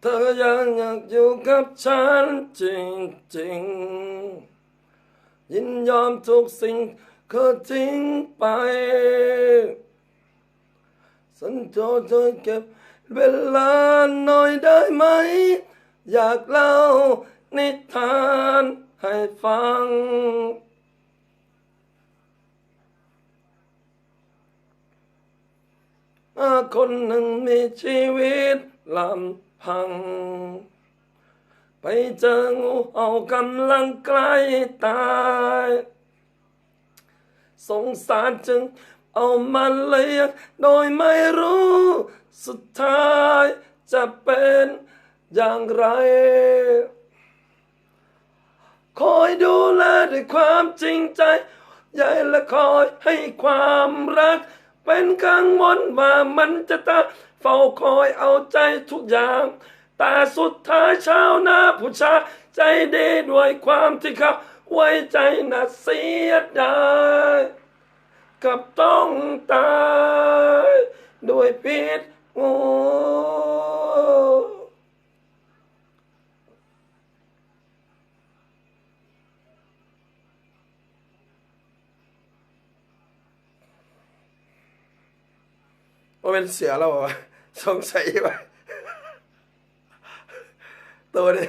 เธอยังอยากอยู่กับฉันจริงจริงๆยินยอมทุกสิ่งก็ทิ้งไป สัญจรเธอเก็บเวลาหน่อยได้ไหม อยากเล่านิทานให้ฟัง คนหนึ่งมีชีวิต ลำพัง ไปเจองูเห่ากำลังใกล้ตาย สงสารจึงเอามาเลี้ยงโดยไม่รู้ สุดท้ายจะเป็นอย่างไร คอยดูแลด้วยความจริงใจ ใหญ่และคอยให้ความรัก เป็นกังวลว่ามันจะตาเฝ้าคอยเอาใจทุกอย่าง แต่สุดท้ายชาวนาผู้ชาใจดีด้วยความที่เขาไว้ใจน่าเสียดายกับต้องตาย ด้วยพิษงู ว่าเป็นเสือแล้ววะสงสัยไปตัวนี้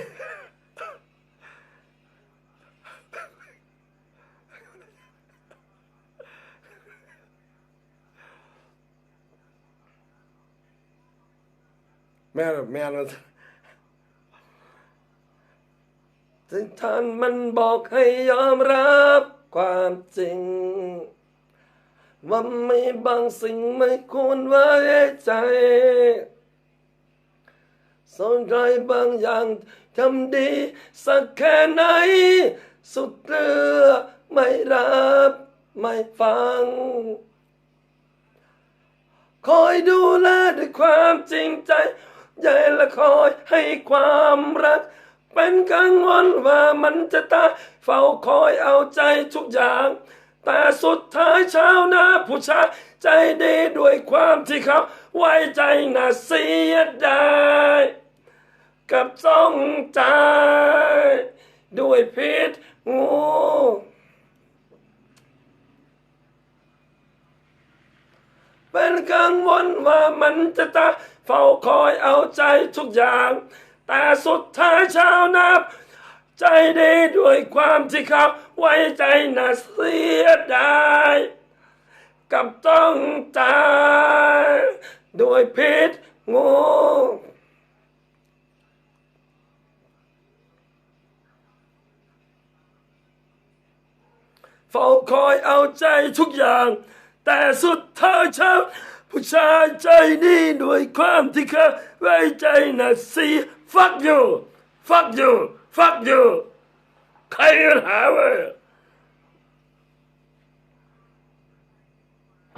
แม่แม่เราถึงท่านมันบอกให้ยอมรับความจริง ว่าไมีบางสิ่งไม่ควรไว้ใจสนใจบางอย่างทำดีสักแค่ไหน สุดเรือไม่รับไม่ฟัง คอยดูแลด้วยความจริงใจ ใหญ่และคอยให้ความรัก เป็นกังวลว่ามันจะตายเฝ้าคอยเอาใจทุกอย่าง แต่สุดท้ายชาวนาผู้ชายใจดีด้วยความที่เขา ไว้ใจน่าเสียดายกับจ้องใจด้วยพิษงูเป็นกังวลว่ามันจะตาเฝ้าคอยเอาใจทุกอย่าง แต่สุดท้ายชาวนา ใจดีด้วยความที่เขาไว้ใจน่าเสียดายกับต้องตายด้วยพิษงูเฝ้าคอยเอาใจทุกอย่าง แต่สุดท้ายชาผู้ชายใจดีด้วยความที่เขาไว้ใจน่ะสิ fuck you fuck you ใครมีปัญหาเว้ย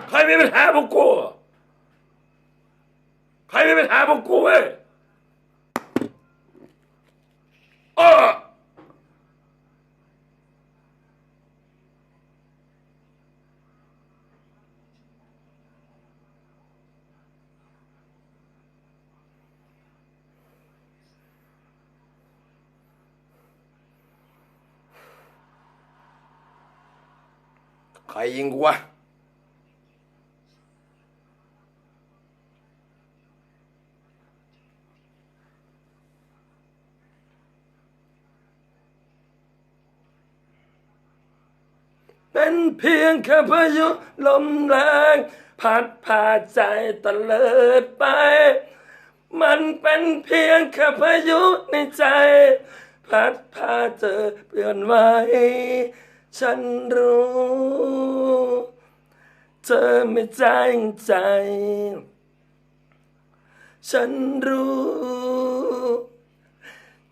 ใครมีปัญหาพวกกูใครมีปัญหาพวกกูเว้ยอ้อ ใครยิงกูวะเป็นเพียงแค่พายุลมแรง พัดพาใจตะเลิดไป มันเป็นเพียงแค่พายุในใจ พัดพาเธอเปลี่ยนไว้ ฉันรู้ เธอไม่แจ้งใจ ฉันรู้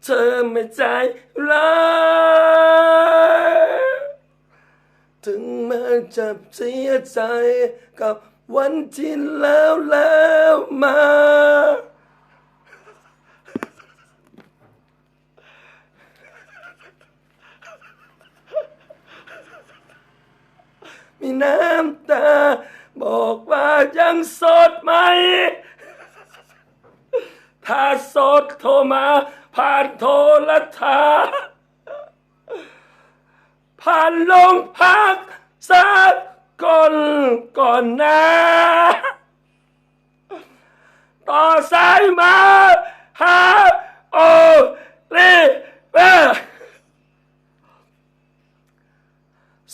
เธอไม่ใจร้ายถึงแม้จะเสียใจกับวันที่แล้วแล้วมา มีน้ำตา บอกว่ายังโสดไหม ถ้าโสดโทรมา ผ่านโทรทัศน์ผ่านลงพักสักคนก่อนนะ ต่อสายมาหาโอเลเว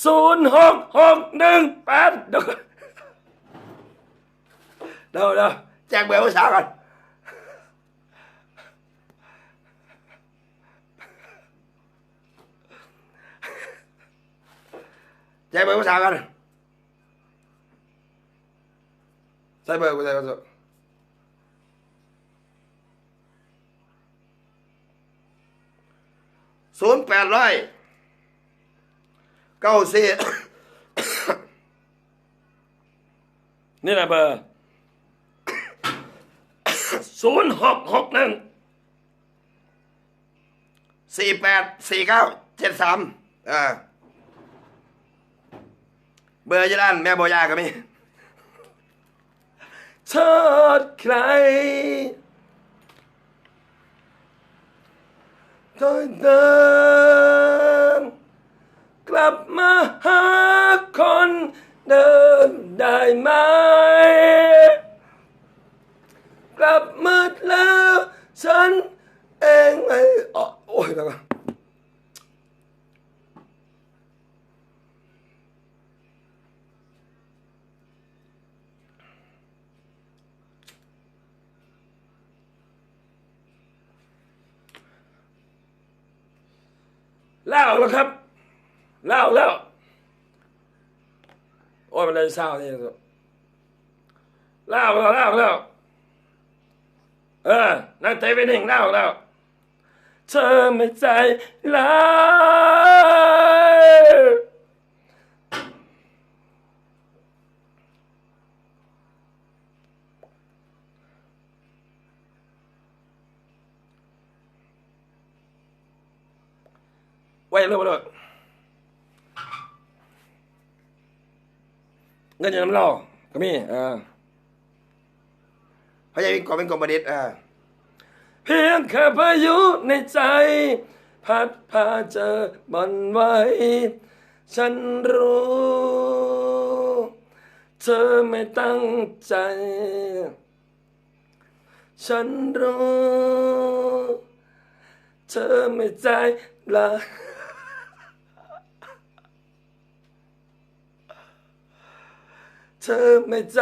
ศูนย์หกหกหนึ่งแปดเดี๋ยวก่อเดี๋ยวเดี๋ยวแจ้งเบอร์ผู้สาวก่อนแจ้งเบอร์ผู้สาวก่อนใส่เบอร์กูใส่เบอร์ศูนย์แปดร้อย เก้าสี่นี่แหละเบอร์ศูนย์หกหกหนึ่งสี่แปดสี่เก้าเจ็ดสามเออเบอร์ยี่ด้านแม่โบยาก็มีโทษใครโดยเดิม กลับมาหาคนเดิมได้ไหม กลับมืดแล้วฉันเองไม่อ๋อโอ้ยแล้วก็เล่าแล้วครับ เล่าแล้วโอ้ยมันเลยเศร้านี่สุดเล่าแล้วเล่าแล้ว เออ นั่ งเตะไปหนึ่งเล่าแล้วเธอไม่ใจร้ายไว้เรื่องมาด้วยเงินอย่างน้ำเหล่าก็มีเออพยาวิงกอเป็นกอมบดิษอ่าเพียงแค่พายุในใจ พัดพาเจอมันไว้ ฉันรู้ เธอไม่ตั้งใจ ฉันรู้ เธอไม่ใจละ เธอไม่ใจ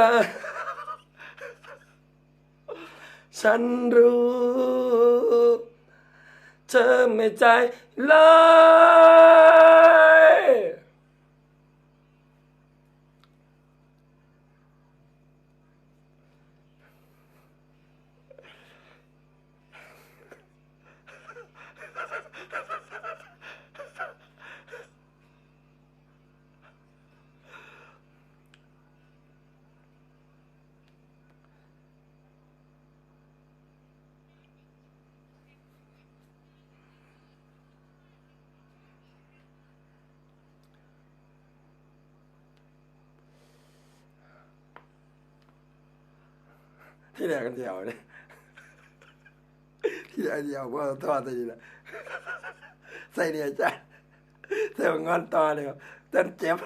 ฉันรู้ เธอไม่ใจเลย ที่แรกกันเดียวเนี่ยที่แรกเดียวว่าต่อตีละใส่เนี่ยจ้ะใส่งอนต่อเลยครับเต้นเจ็บ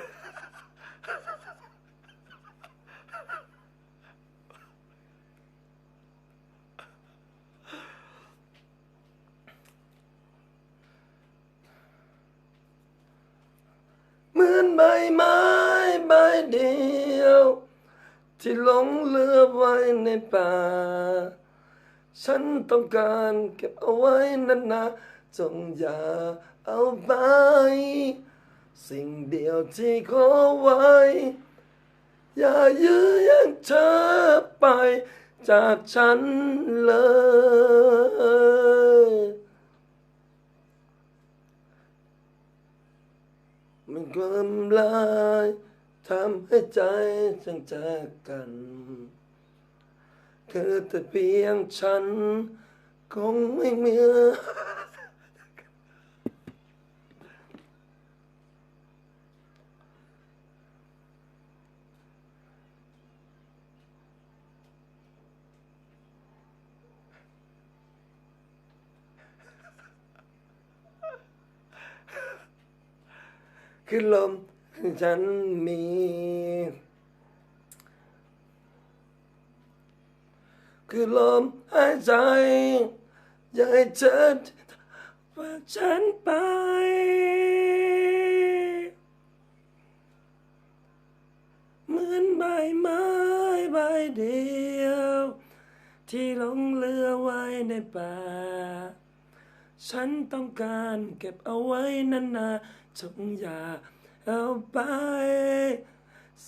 เหมือนใบไม้ใบเดียว ที่หลงเหลือไว้ในป่า ฉันต้องการเก็บเอาไว้นานๆจงอย่าเอาไป สิ่งเดียวที่ขอไว้ อย่ายื้อยังเธอไปจากฉันเลย มันความลาย ทำให้ใจจึงจากกัน เธอแต่เพียงฉัน คงไม่มีคือลม ฉันมี คือลมหายใจ อยากให้เธอฝาฉันไป เหมือนใบไม้ใบเดียว ที่หลงเลือไว้ในป่า ฉันต้องการเก็บเอาไว้นานๆจงอย่า เอาไป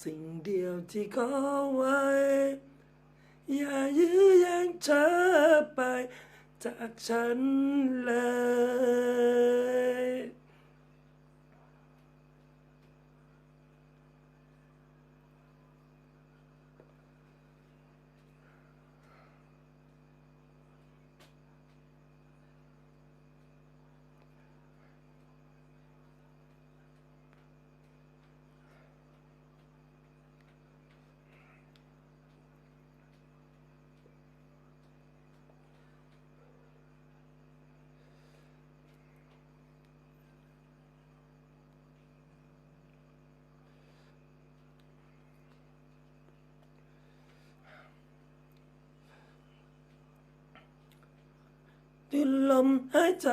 สิ่งเดียวที่ขอไว้ อย่ายื้อแย่งเธอไป จากฉันเลย ที่ลมหายใจ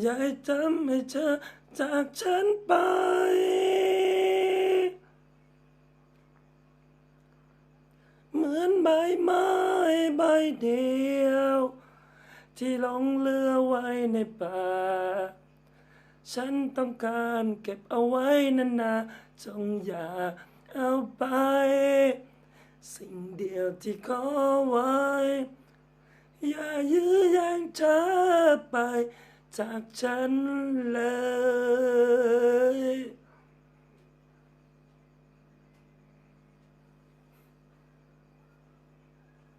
อย่าให้ทำให้เธอจากฉันไป เหมือนใบไม้ใบเดียว ที่หลงเลือไว้ในป่า ฉันต้องการเก็บเอาไว้นานๆจงอย่าเอาไป สิ่งเดียวที่ขอไว้ อย่ายื้อแย่งเธอไปจากฉันเลย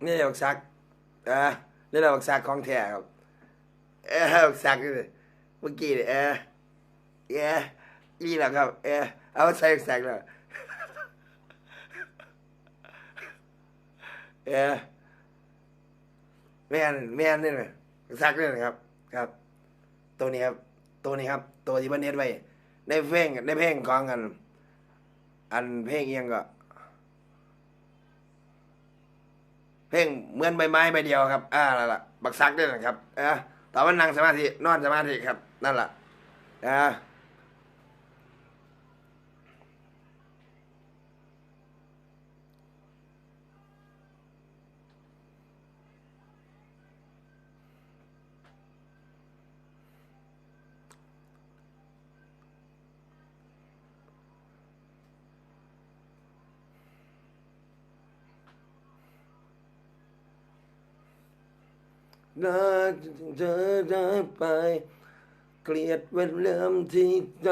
นี่บักซักเออนี่แหละบักซักของแท้ครับเออบักซักนี่เมื่อกี้เนี่ยเออเออนี่แหละครับ เออเอาใส่บักซักแล้วเออ แม่นแม่นนี่เลยบักซักนี่นะครับ ครับ ตัวนี้ครับ ตัวนี้ครับ ตัวที่มันเน็ตไว้ในเพลงในเพลงของกัน อันเพลงเอียงก็ เพลงเหมือนใบไม้ใบเดียวครับ อ่านั่นแหละบักซักด้วยนะครับเออตอนวันนั่งสมาธินอนสมาธิครับ นั่นแหละอ่า น่าเธอได้ไป เกลียดเวลาที่ใจ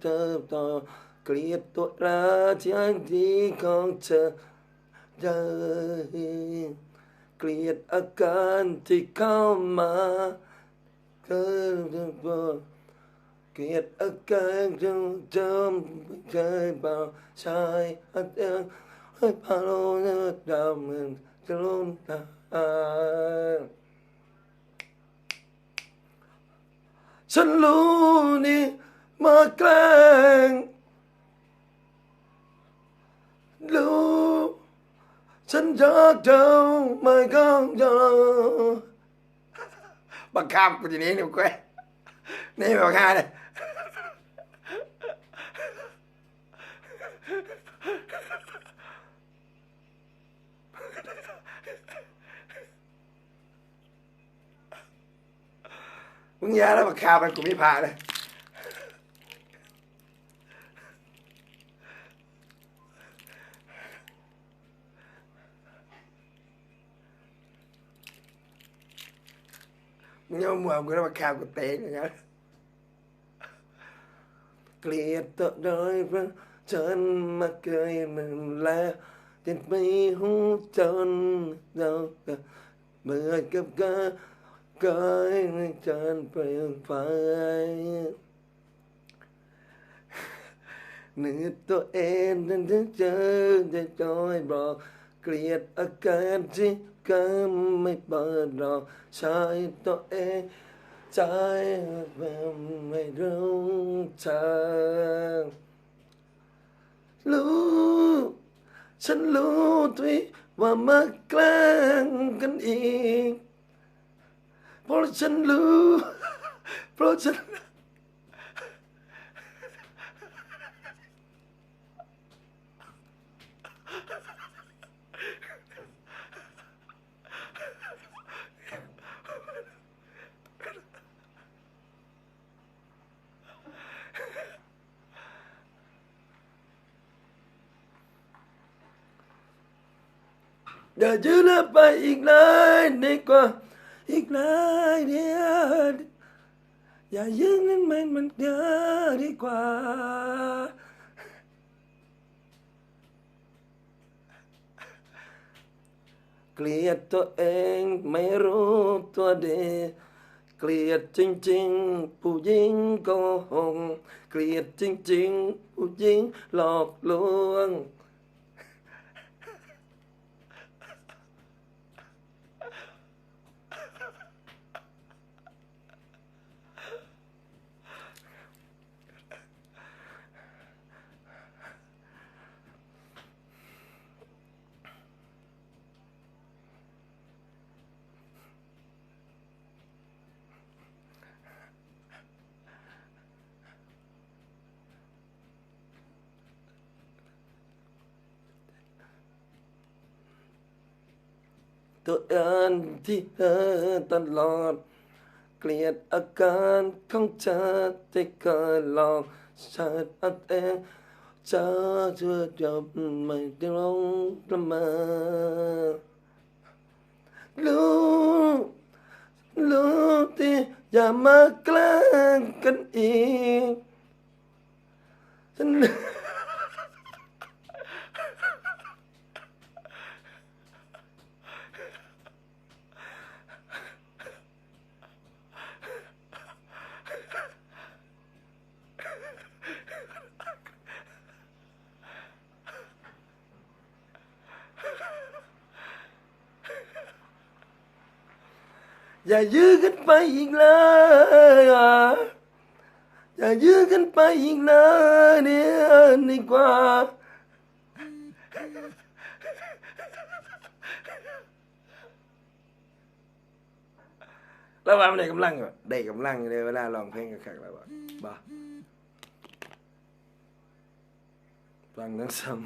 เธอต่อ เกลียดตัวราที่ดีของเธอเธอเกลียดอาการที่เข้ามาเธอบอกเกลียดอาการที่เธอไม่เคยบอกชายอาเธอให้พาโลเนื้อดำมันจะล้มตาย ฉันรู้นี่มาแกล้งรู้ฉันรักเธอไม่ก้างเธอบังคับกูทีนี้นี่กูนี่บังคับเลย มึงยาแล้วบังคับมันกูไม่ผ่านเลยมึงเอาหมวกกูแล้วมาข่าวกูเตะอย่างเงี้ยเกลียดตัวโดยเพราะฉันมาเคยมันแล้วจะไม่หูจนเราเมื่อกับกา กายในจานเปลี่ยนไปเนื้อตัวเองนั้นจะเจอจะจอยบอกเกลียดอาการที่กันไม่เปิดรอกใช้ตัวเองใจแบบไม่รู้ทางรู้ฉันรู้ตัวเองว่ามาแกล้งกันอีก เพราะฉันรู้ เพราะฉันอย่ายืนไปอีกเลยดีกว่า อีกเลยเดียวอย่ายืนนั่นมันมันเยอะดีกว่า เกลียดตัวเองไม่รู้ตัวดี เกลียดจริง ๆ ผู้หญิงโกหกเกลียดจริง ๆ ผู้หญิงหลอกลวง ตัวเองที่เธอตลอด เกลียดอาการของเธอที่เคยหลอกฉันเองเธอจะจบไม่ได้ลงประเมารู้รู้ที่อย่ามาแกล้งกันอีกฉัน อย่ายื้อกันไปอีกเลยอะอย่ายื้อกันไปอีกเลยเนี่ยดีกว่า แล้วว่ามันได้กำลังเหรอได้กำลังเลยเวลาร้องเพลงกับขักแล้วบ่บ่ฟังทั้งสอง